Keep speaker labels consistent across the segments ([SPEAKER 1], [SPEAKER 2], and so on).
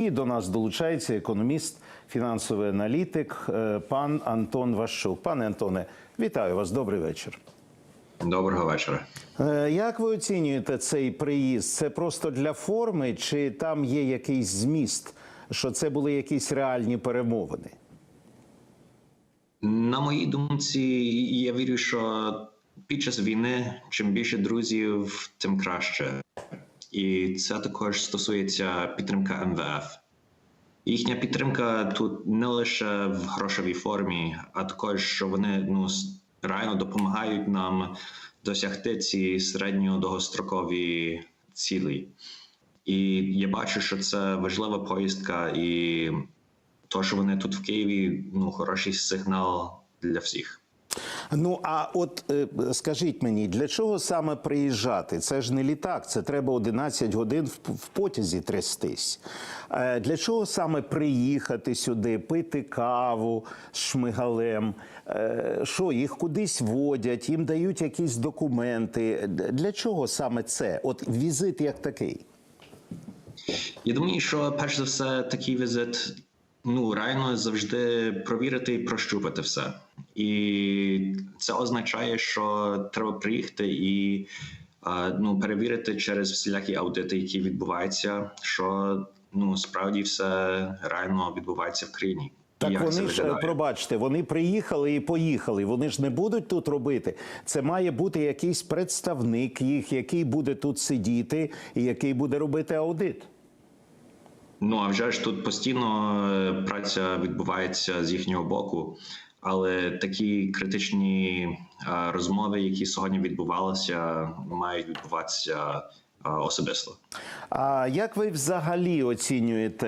[SPEAKER 1] І до нас долучається економіст, фінансовий аналітик, е, пан Антон Ващук. Пане Антоне, вітаю вас. Добрий вечір.
[SPEAKER 2] Доброго вечора.
[SPEAKER 1] Е, Як ви оцінюєте цей приїзд? Це просто для форми, чи там є якийсь зміст, що це були якісь реальні перемовини?
[SPEAKER 2] На моїй думці, я вірю, що під час війни чим більше друзів, тим краще. І це також стосується підтримки МВФ. Їхня підтримка тут не лише в грошовій формі, а також що вони ну реально допомагають нам досягти ці середньо-довгострокові цілі. І я бачу, що це важлива поїздка, і то, що вони тут в Києві, ну хороший сигнал для всіх.
[SPEAKER 1] Ну а от е, скажіть мені, для чого саме приїжджати? Це ж не літак, це треба 11 годин в, потязі трястись. Е, Для чого саме приїхати сюди, пити каву з шмигалем? Е, Що їх кудись водять, їм дають якісь документи? Для чого саме це? От візит як такий?
[SPEAKER 2] Я думаю, що перш за все такий візит ну реально завжди провірити і прощупати все. І це означає, що треба приїхати і ну, перевірити через всілякі аудити, які відбуваються, що ну справді все реально відбувається в країні.
[SPEAKER 1] Так
[SPEAKER 2] як
[SPEAKER 1] вони ж, е, пробачте, вони приїхали і поїхали. Вони ж не будуть тут робити. Це має бути якийсь представник їх, який буде тут сидіти і який буде робити аудит.
[SPEAKER 2] Ну а вже ж тут постійно е, праця відбувається з їхнього боку, але такі критичні е, розмови, які сьогодні відбувалися, мають відбуватися е, особисто.
[SPEAKER 1] А як ви взагалі оцінюєте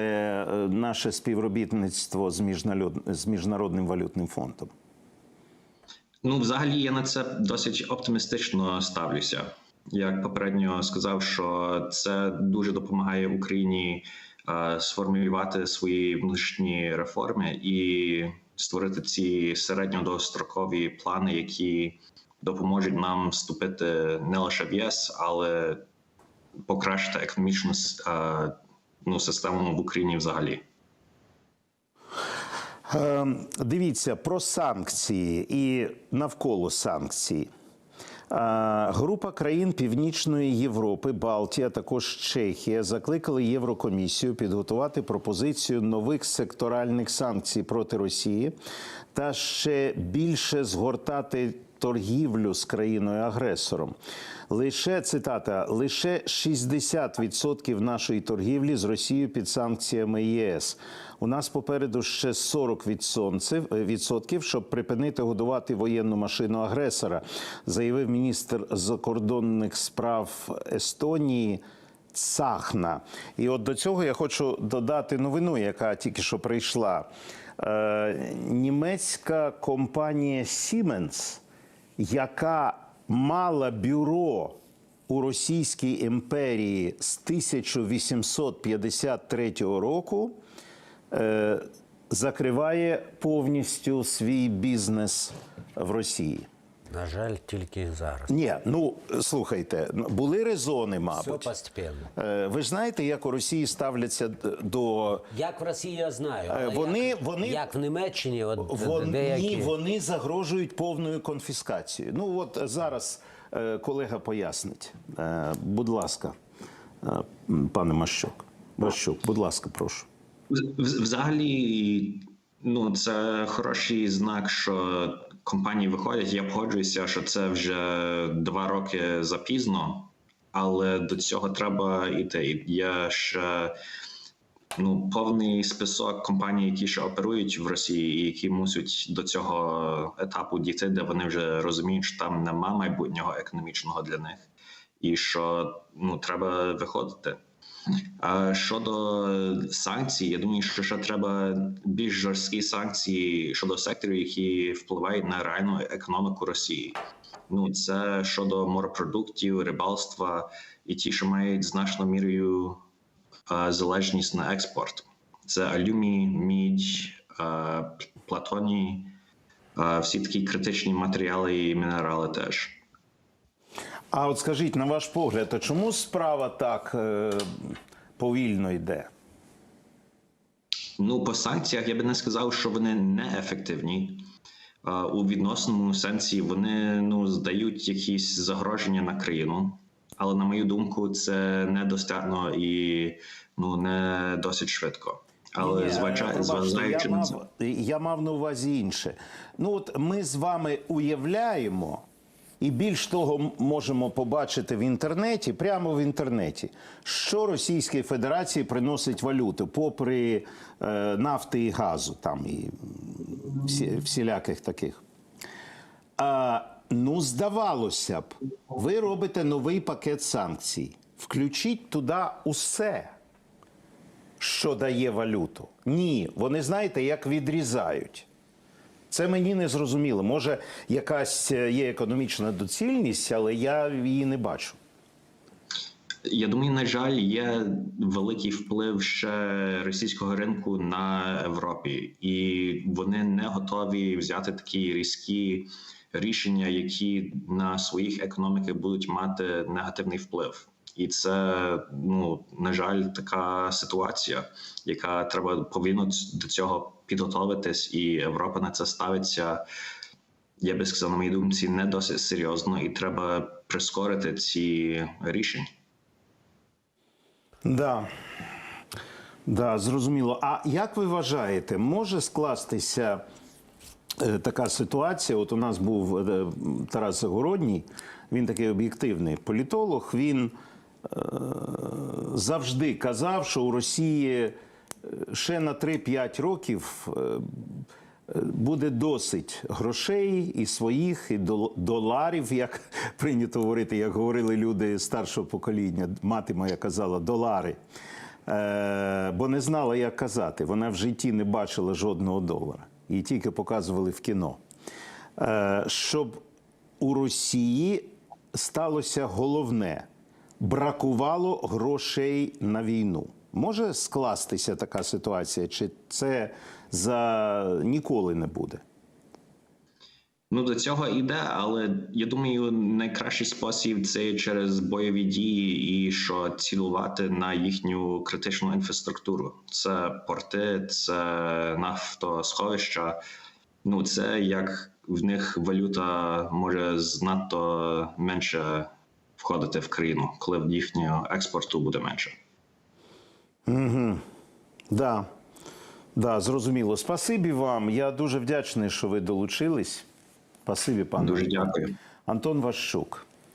[SPEAKER 1] наше співробітництво з міжнарод- з міжнародним валютним фондом?
[SPEAKER 2] Ну, взагалі, я на це досить оптимістично ставлюся. Як попередньо сказав, що це дуже допомагає Україні сформулювати свої внутрішні реформи і створити ці середньодострокові плани, які допоможуть нам вступити не лише в ЄС, але покращити економічну е, ну, систему в Україні взагалі.
[SPEAKER 1] Е, Дивіться про санкції і навколо санкцій. Група країн Північної Європи, Балтія, також Чехія закликали Єврокомісію підготувати пропозицію нових секторальних санкцій проти Росії та ще більше згортати торгівлю з країною-агресором. Лише цитата: лише 60% нашої торгівлі з Росією під санкціями ЄС. У нас попереду ще 40 відсонців- відсотків, щоб припинити годувати воєнну машину агресора, заявив міністр закордонних справ Естонії. Цахна. І от до цього я хочу додати новину, яка тільки що прийшла. Е, німецька компанія Siemens, яка мала бюро у Російській імперії з 1853 року, е, закриває повністю свій бізнес в Росії.
[SPEAKER 3] На жаль, тільки зараз.
[SPEAKER 1] Ні, ну слухайте, були резони,
[SPEAKER 3] Все
[SPEAKER 1] мабуть.
[SPEAKER 3] постепенно.
[SPEAKER 1] Е, Ви ж знаєте, як у Росії ставляться до
[SPEAKER 3] Як в Росії я знаю, але
[SPEAKER 1] вони-
[SPEAKER 3] як,
[SPEAKER 1] вони-
[SPEAKER 3] як в Німеччині, от
[SPEAKER 1] вони,
[SPEAKER 3] деякі
[SPEAKER 1] вони загрожують повною конфіскацією. Ну от зараз е, колега пояснить. Е, Будь ласка, е, пане Мащук. Мащук, будь ласка, прошу.
[SPEAKER 2] В- Взагалі, ну це хороший знак, що компанії виходять. Я погоджуюся, що це вже два роки запізно, але до цього треба йти. Є ще ну повний список компаній, які ще оперують в Росії, і які мусять до цього етапу дійти, де вони вже розуміють, що там нема майбутнього економічного для них, і що ну треба виходити. Щодо санкцій, я думаю, що ще треба більш жорсткі санкції щодо секторів, які впливають на реальну економіку Росії. Ну це щодо морепродуктів, рибалства і ті, що мають значною мірою е, залежність на експорт. Це алюмій, мідь, е, платоній, е, всі такі критичні матеріали і мінерали теж.
[SPEAKER 1] А от скажіть, на ваш погляд, а чому справа так е, повільно йде?
[SPEAKER 2] Ну, по санкціях я би не сказав, що вони неефективні. Е, У відносному сенсі вони ну, здають якісь загроження на країну. Але на мою думку, це недостатньо і ну, не досить швидко. Але
[SPEAKER 1] Ні,
[SPEAKER 2] зважа...
[SPEAKER 1] пробачте,
[SPEAKER 2] зважаючи
[SPEAKER 1] я
[SPEAKER 2] на це.
[SPEAKER 1] мав, я мав на увазі інше. Ну от ми з вами уявляємо, і більш того, можемо побачити в інтернеті, прямо в інтернеті, що Російській Федерації приносить валюту, попри е, нафти і газу, там і всі, всіляких таких. А, ну, здавалося б, ви робите новий пакет санкцій. Включіть туди усе що дає валюту. Ні, вони знаєте, як відрізають. Це мені не зрозуміло. Може, якась е, є економічна доцільність, але я її не бачу.
[SPEAKER 2] Я думаю, на жаль, є великий вплив ще російського ринку на Європі, і вони не готові взяти такі різкі рішення, які на своїх економіки будуть мати негативний вплив. І це ну на жаль, така ситуація, яка треба повинно до цього підготовитись, і Європа на це ставиться. Я би сказав, на моїй думці, не досить серйозно, і треба прискорити ці рішення.
[SPEAKER 1] Да. Да, зрозуміло. А як ви вважаєте, може скластися е, така ситуація? От у нас був е, Тарас Загородній, він такий об'єктивний політолог. Він е, завжди казав, що у Росії ще на 3-5 років е, буде досить грошей і своїх, і доларів, як прийнято говорити, як говорили люди старшого покоління. Мати моя казала долари. Е, бо не знала, як казати. Вона в житті не бачила жодного долара. Її тільки показували в кіно. Е, щоб у Росії сталося головне бракувало грошей на війну. Може скластися така ситуація, чи це за ніколи не буде?
[SPEAKER 2] Ну, до цього йде, але я думаю, найкращий спосіб це через бойові дії і що цілувати на їхню критичну інфраструктуру. Це порти, це нафтосховища. Ну, це як в них валюта може знато менше входити в країну, коли в їхнього експорту буде менше.
[SPEAKER 1] Да. Да, зрозуміло. Спасибі вам. Я дуже вдячний, що ви долучились. Спасибі, пане.
[SPEAKER 2] Дуже дякую.
[SPEAKER 1] Антон Ващук.